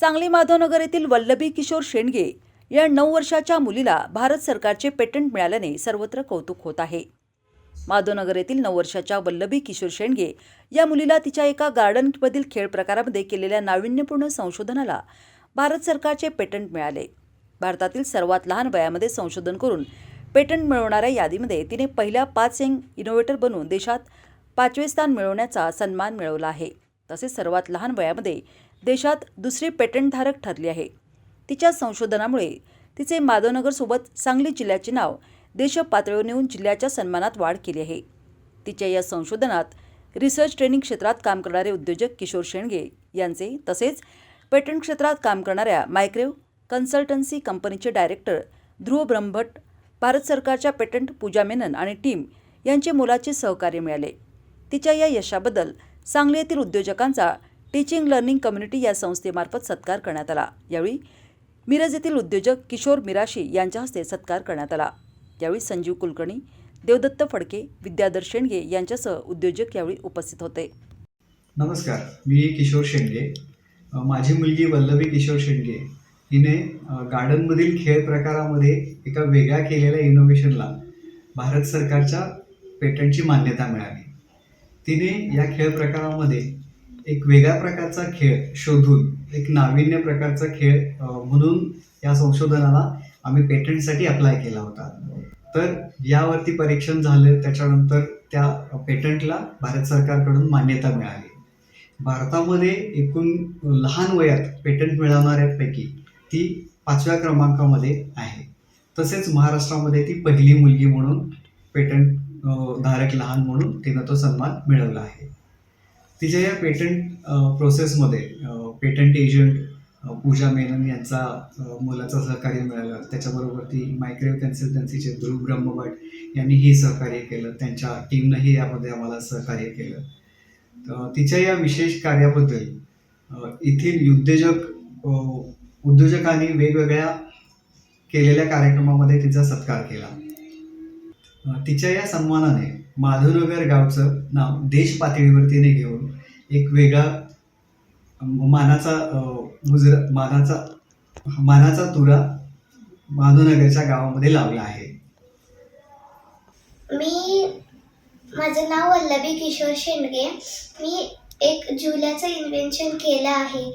सांगली माधवनगर येथील वल्लभी किशोर शेंडगे या नऊ वर्षाच्या मुलीला भारत सरकारचे पेटंट मिळाल्याने सर्वत्र कौतुक होत आहे. माधवनगर येथील नऊ वर्षाच्या वल्लभी किशोर शेंडगे या मुलीला तिच्या एका गार्डनमधील खेळ प्रकारामध्ये केलेल्या नाविन्यपूर्ण संशोधनाला भारत सरकारचे पेटंट मिळाले. भारतातील सर्वात लहान वयामध्ये संशोधन करून पेटंट मिळवणाऱ्या यादीमध्ये तिने पहिल्या पाच यंग इनोव्हेटर बनून देशात पाचवे स्थान मिळवण्याचा सन्मान मिळवला आहे. तसेच सर्वात लहान वयामध्ये देशात दुसरी पेटंटधारक ठरली आहे. तिच्या संशोधनामुळे तिचे माधवनगरसोबत सांगली जिल्ह्याचे नाव देश पातळीवर नेऊन जिल्ह्याच्या सन्मानात वाढ केली आहे. तिच्या या संशोधनात रिसर्च ट्रेनिंग क्षेत्रात काम करणारे उद्योजक किशोर शेंडगे यांचे तसेच पेटंट क्षेत्रात काम करणाऱ्या मायक्रेव कन्सल्टन्सी कंपनीचे डायरेक्टर ध्रुव ब्रह्मभट भारत सरकारच्या पेटंट पूजा मेनन आणि टीम यांचे मोलाचे सहकार्य मिळाले. तिच्या या यशाबद्दल सांगली येथील उद्योजकांचा टीचिंग लर्निंग कम्युनिटी या संस्थेमार्फत सत्कार करण्यात आला. यावेळी मिरज येथील उद्योजक किशोर मिराशी यांच्या हस्ते सत्कार करण्यात आला. यावेळी संजीव कुलकर्णी देवदत्त फडके विद्याधर शेंडगे यांच्यासह उद्योजक यावेळी उपस्थित होते. नमस्कार मी किशोर शेंडगे. माझी मुलगी वल्लभी किशोर शेंडगे. हिने गार्डनमधील खेळ प्रकारामध्ये एका वेगळ्या केलेल्या इनोव्हेशनला भारत सरकारच्या पेटंटची मान्यता मिळाली. तिने या खेळ प्रकारामध्ये एक वेगळ्या प्रकारचा खेळ शोधून एक नाविन्य प्रकारचा खेळ म्हणून या संशोधनाला आम्ही पेटंटसाठी अप्लाय केला होता. तर यावरती परीक्षण झालं त्याच्यानंतर त्या पेटंटला भारत सरकारकडून मान्यता मिळाली. भारतामध्ये एकूण लहान वयात पेटंट मिळवणाऱ्यांपैकी ती पाचव्या क्रमांकामध्ये आहे. तसेच महाराष्ट्रामध्ये ती पहिली मुलगी म्हणून पेटंट धारक लहान म्हणून तिनं तो सन्मान मिळवला आहे. तिच्या या पेटंट प्रोसेसमध्ये पेटंट एजंट पूजा मेनन यांचा मोलाचा सहकार्य मिळालं. त्याच्याबरोबर ती मायक्रेव कन्सल्टन्सीचे ध्रुव ब्रह्मभट यांनीही सहकार्य केलं. त्यांच्या टीमनंही यामध्ये आम्हाला सहकार्य केलं. तिच्या या विशेष कार्याबद्दल येथील उद्योजक उद्योजकांनी वेगवेगळ्या केलेल्या कार्यक्रमामध्ये तिचा सत्कार केला. तिच्या या सन्मानाने माधवनगर गावचं नाव देश पातळीवर तिने घेऊन एक वेगळा मानाचा मुजरा मानाचा मानाचा तुरा माधवनगरच्या गावामध्ये लावला आहे. मी माझं नाव वल्लभी किशोर शेंडगे. मी एक झुल्याचं इन्व्हेन्शन केलं आहे.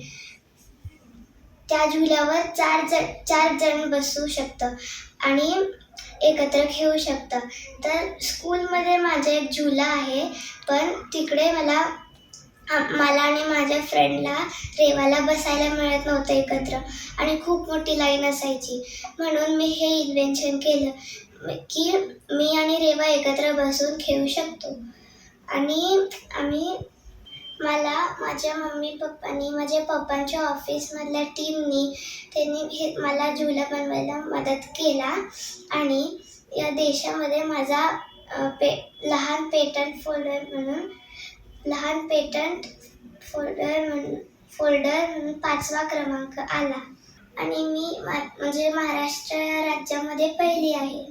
त्या झुल्यावर चार जण चार जण बसू शकतं. आणि एकत्र खेळू शकतं. तर स्कूलमध्ये माझा एक झुला आहे पण तिकडे मला मला आणि माझ्या फ्रेंडला रेवाला बसायला मिळत नव्हतं एकत्र आणि खूप मोठी लाईन असायची. म्हणून मी हे इन्व्हेन्शन केलं की मी आणि रेवा एकत्र बसून खेळू शकतो. आणि आम्ही मला माझ्या मम्मी पप्पांनी माझ्या पप्पांच्या ऑफिसमधल्या टीमनी त्यांनी हे मला झुला बनवायला मदत केला. आणि या देशामध्ये माझा पे लहान पेटंट फोल्डर म्हणून लहान पेटंट फोल्डर म्हणून फोल्डर म्हणून पाचवा क्रमांक आला. आणि मी मा म्हणजे महाराष्ट्र या राज्यामध्ये पहिली आहे.